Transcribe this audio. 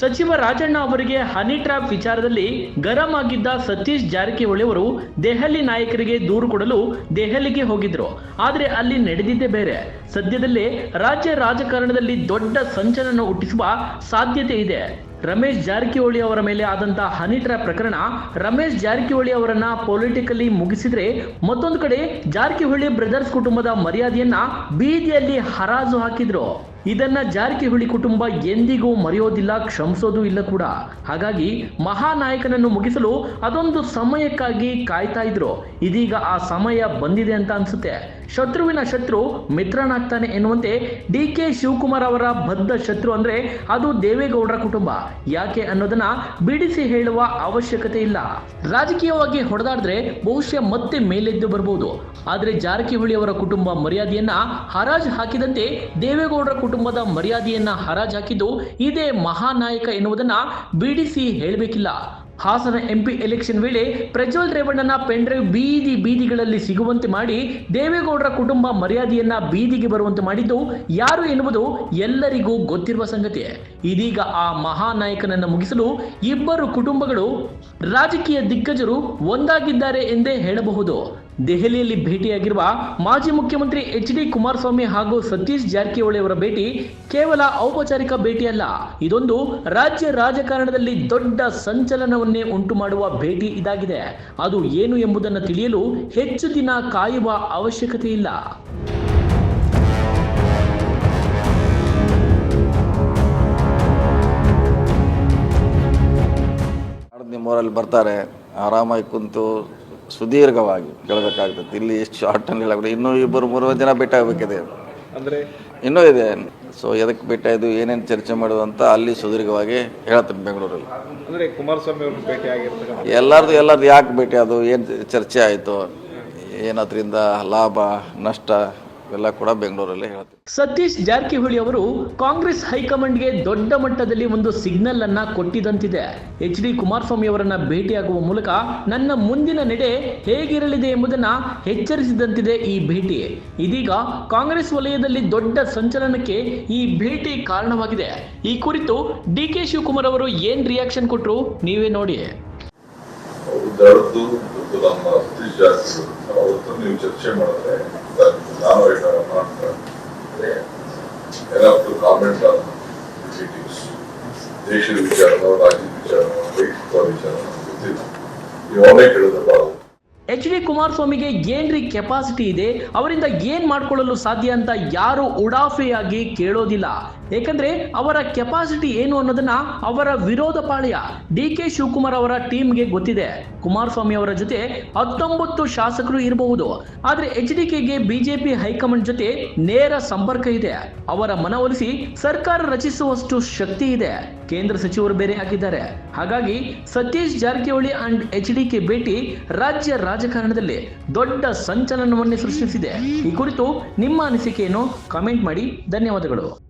ಸಚಿವ ರಾಜಣ್ಣ ಅವರಿಗೆ honey trap ವಿಚಾರದಲ್ಲಿ ಗರಂ ಆಗಿದ್ದ ಸತೀಶ್ ಜಾರಕಿಹೊಳಿ ಅವರು ದೆಹಲಿ ನಾಯಕರಿಗೆ ದೂರು ಕೊಡಲು ದೆಹಲಿಗೆ ಹೋಗಿದ್ರು. ಆದರೆ ಅಲ್ಲಿ ನಡೆದಿದ್ದೇ ಬೇರೆ. ಸದ್ಯದಲ್ಲೇ ರಾಜ್ಯ ರಾಜಕಾರಣದಲ್ಲಿ ದೊಡ್ಡ ಸಂಚಲನ ಹುಟ್ಟಿಸುವ ಸಾಧ್ಯತೆ ಇದೆ. ರಮೇಶ್ ಜಾರಕಿಹೊಳಿ ಅವರ ಮೇಲೆ ಆದಂತಹ ಹನಿ ಟ್ರ್ಯಾಪ್ ಪ್ರಕರಣ, ರಮೇಶ್ ಜಾರಕಿಹೊಳಿ ಅವರನ್ನ ಪೊಲಿಟಿಕಲಿ ಮುಗಿಸಿದ್ರೆ ಮತ್ತೊಂದು ಕಡೆ ಜಾರಕಿಹೊಳಿ ಬ್ರದರ್ಸ್ ಕುಟುಂಬದ ಮರ್ಯಾದೆಯನ್ನ ಬೀದಿಯಲ್ಲಿ ಹರಾಜು ಹಾಕಿದ್ರು. ಇದನ್ನ ಜಾರಕಿಹೊಳಿ ಕುಟುಂಬ ಎಂದಿಗೂ ಮರೆಯೋದಿಲ್ಲ, ಕ್ಷಮಿಸೋದು ಇಲ್ಲ ಕೂಡ. ಹಾಗಾಗಿ ಮಹಾನಾಯಕನನ್ನು ಮುಗಿಸಲು ಅದೊಂದು ಸಮಯಕ್ಕಾಗಿ ಕಾಯ್ತಾ ಇದ್ರು. ಇದೀಗ ಆ ಸಮಯ ಬಂದಿದೆ ಅಂತ ಅನ್ಸುತ್ತೆ. ಶತ್ರುವಿನ ಶತ್ರು ಮಿತ್ರನಾಗ್ತಾನೆ ಎನ್ನುವಂತೆ ಡಿ ಕೆ ಶಿವಕುಮಾರ್ ಅವರ ಬದ್ಧ ಶತ್ರು ಅಂದ್ರೆ ಅದು ದೇವೇಗೌಡರ ಕುಟುಂಬ. ಯಾಕೆ ಅನ್ನೋದನ್ನ ಬಿಡಿಸಿ ಹೇಳುವ ಅವಶ್ಯಕತೆ ಇಲ್ಲ. ರಾಜಕೀಯವಾಗಿ ಹೊಡೆದಾಡಿದ್ರೆ ಬಹುಶಃ ಮತ್ತೆ ಮೇಲೆದ್ದು ಬರಬಹುದು ಆದ್ರೆ ಜಾರಕಿಹೊಳಿ ಅವರ ಕುಟುಂಬ ಮರ್ಯಾದೆಯನ್ನ ಹರಾಜು ಹಾಕಿದಂತೆ ದೇವೇಗೌಡರ ಕುಟುಂಬದ ಮರ್ಯಾದೆಯನ್ನ ಹರಾಜು ಹಾಕಿದ್ದು ಇದೇ ಮಹಾನಾಯಕ ಎನ್ನುವುದನ್ನ ಬಿಡಿಸಿ ಹೇಳಬೇಕಿಲ್ಲ. ಹಾಸನ ಎಂಪಿ ಎಲೆಕ್ಷನ್ ವೇಳೆ ಪ್ರಜ್ವಲ್ ರೇವಣ್ಣನ ಪೆಂಡ್ರೈವ್ ಬೀದಿ ಬೀದಿಗಳಲ್ಲಿ ಸಿಗುವಂತೆ ಮಾಡಿ ದೇವೇಗೌಡರ ಕುಟುಂಬ ಮರ್ಯಾದೆಯನ್ನ ಬೀದಿಗೆ ಬರುವಂತೆ ಮಾಡಿದ್ದು ಯಾರು ಎನ್ನುವುದು ಎಲ್ಲರಿಗೂ ಗೊತ್ತಿರುವ ಸಂಗತಿ. ಇದೀಗ ಆ ಮಹಾನಾಯಕನನ್ನು ಮುಗಿಸಲು ಇಬ್ಬರು ಕುಟುಂಬಗಳು ರಾಜಕೀಯ ದಿಗ್ಗಜರು ಒಂದಾಗಿದ್ದಾರೆ ಎಂದೇ ಹೇಳಬಹುದು. ದೆಹಲಿಯಲ್ಲಿ ಭೇಟಿಯಾಗಿರುವ ಮಾಜಿ ಮುಖ್ಯಮಂತ್ರಿ ಎಚ್ ಡಿ ಕುಮಾರಸ್ವಾಮಿ ಹಾಗೂ ಸತೀಶ್ ಜಾರಕಿಹೊಳಿ ಅವರ ಭೇಟಿ ಕೇವಲ ಔಪಚಾರಿಕ ಭೇಟಿಯಲ್ಲ, ಇದೊಂದು ರಾಜ್ಯ ರಾಜಕಾರಣದಲ್ಲಿ ದೊಡ್ಡ ಸಂಚಲನವನ್ನೇ ಉಂಟು ಮಾಡುವ ಭೇಟಿ ಇದಾಗಿದೆ. ಅದು ಏನು ಎಂಬುದನ್ನು ತಿಳಿಯಲು ಹೆಚ್ಚು ದಿನ ಕಾಯುವ ಅವಶ್ಯಕತೆ ಇಲ್ಲ. ಬರ್ತಾರೆ, ಆರಾಮಾಗಿ ಕುಂತು ಸುದೀರ್ಘವಾಗಿ ಹೇಳಬೇಕಾಗ್ತದೆ. ಇಲ್ಲಿ ಎಷ್ಟು ಶಾರ್ಟಲ್ಲಿ ಹೇಳಬೇಕು ಇನ್ನೂ ಇಬ್ಬರು ಮೂರು ಜನ ಭೇಟಿ ಆಗಬೇಕಿದೆ. ಅಂದರೆ? ಇನ್ನೂ ಇದೆ. ಸೊ ಎದಕ್ಕೆ ಭೇಟಿ ಇದು ಏನೇನು ಚರ್ಚೆ ಮಾಡೋದು ಅಂತ ಅಲ್ಲಿ ಸುದೀರ್ಘವಾಗಿ ಹೇಳ್ತೀನಿ ಬೆಂಗಳೂರಲ್ಲಿ. ಅಂದರೆ ಕುಮಾರಸ್ವಾಮಿ ಅವರು ಭೇಟಿ ಆಗಿರ್ತಕ್ಕಂಥ ಎಲ್ಲರದು ಎಲ್ಲರದು ಯಾಕೆ ಭೇಟಿ ಅದು ಏನು ಚರ್ಚೆ ಆಯಿತು ಏನದ್ರಿಂದ ಲಾಭ ನಷ್ಟ ಇವೆಲ್ಲ ಕೂಡ ಬೆಂಗಳೂರಲ್ಲಿ ಹೇಳ್ತೀವಿ. ಸತೀಶ್ ಜಾರಕಿಹೊಳಿ ಅವರು ಕಾಂಗ್ರೆಸ್ ಹೈಕಮಾಂಡ್ಗೆ ದೊಡ್ಡ ಮಟ್ಟದಲ್ಲಿ ಒಂದು ಸಿಗ್ನಲ್ ಅನ್ನ ಕೊಟ್ಟಿದಂತಿದೆ. ಎಚ್ ಡಿ ಕುಮಾರಸ್ವಾಮಿ ಅವರನ್ನ ಭೇಟಿಯಾಗುವ ಮೂಲಕ ನನ್ನ ಮುಂದಿನ ನಡೆ ಹೇಗಿರಲಿದೆ ಎಂಬುದನ್ನ ಎಚ್ಚರಿಸಿದಂತಿದೆ ಈ ಭೇಟಿ. ಇದೀಗ ಕಾಂಗ್ರೆಸ್ ವಲಯದಲ್ಲಿ ದೊಡ್ಡ ಸಂಚಲನಕ್ಕೆ ಈ ಭೇಟಿ ಕಾರಣವಾಗಿದೆ. ಈ ಕುರಿತು ಡಿ ಕೆ ಶಿವಕುಮಾರ್ ಅವರು ಏನ್ ರಿಯಾಕ್ಷನ್ ಕೊಟ್ಟರು ನೀವೇ ನೋಡಿ. ನೀವು ಚರ್ಚೆ ಮಾಡಿದ್ರೆ ಕಾಮೆಂಟ್ ಮೀಟಿಂಗ್ಸ್ ದೇಶದ ವಿಚಾರನೋ ರಾಜ್ಯದ ವಿಚಾರನೋ ವೈಯಕ್ತಿಕ ವಿಚಾರ ಗೊತ್ತಿಲ್ಲ ನೀವು ಅವನೇ ಕೇಳಿದ್ರಲ್ಲ ಎಚ್ ಡಿ ಕುಮಾರಸ್ವಾಮಿಗೆ ಏನ್ರಿ ಕೆಪಾಸಿಟಿ ಇದೆ, ಅವರಿಂದ ಏನ್ ಮಾಡ್ಕೊಳ್ಳಲು ಸಾಧ್ಯ ಅಂತ ಯಾರು ಉಡಾಫೆಯಾಗಿ ಕೇಳೋದಿಲ್ಲ. ಏಕೆಂದ್ರೆ ಅವರ ಕೆಪಾಸಿಟಿ ಏನು ಅನ್ನೋದನ್ನ ಅವರ ವಿರೋಧ ಪಾಳ್ಯ ಡಿ ಕೆ ಶಿವಕುಮಾರ್ ಅವರ ಟೀಮ್ಗೆ ಗೊತ್ತಿದೆ. ಕುಮಾರಸ್ವಾಮಿ ಅವರ ಜೊತೆ ಹತ್ತೊಂಬತ್ತು ಶಾಸಕರು ಇರಬಹುದು. ಆದ್ರೆ ಎಚ್ ಡಿ ಕೆಗೆ ಬಿಜೆಪಿ ಹೈಕಮಾಂಡ್ ಜೊತೆ ನೇರ ಸಂಪರ್ಕ ಇದೆ. ಅವರ ಮನವೊಲಿಸಿ ಸರ್ಕಾರ ರಚಿಸುವಷ್ಟು ಶಕ್ತಿ ಇದೆ. ಕೇಂದ್ರ ಸಚಿವರು ಬೇರೆ ಹಾಕಿದ್ದಾರೆ. ಹಾಗಾಗಿ Satish Jarkiholi and H D K ಭೇಟಿ ರಾಜ್ಯ ರಾಜಕಾರಣದಲ್ಲಿ ದೊಡ್ಡ ಸಂಚಲನವನ್ನೇ ಸೃಷ್ಟಿಸಿದೆ. ಈ ಕುರಿತು ನಿಮ್ಮ ಅನಿಸಿಕೆಯನ್ನು ಕಾಮೆಂಟ್ ಮಾಡಿ. ಧನ್ಯವಾದಗಳು.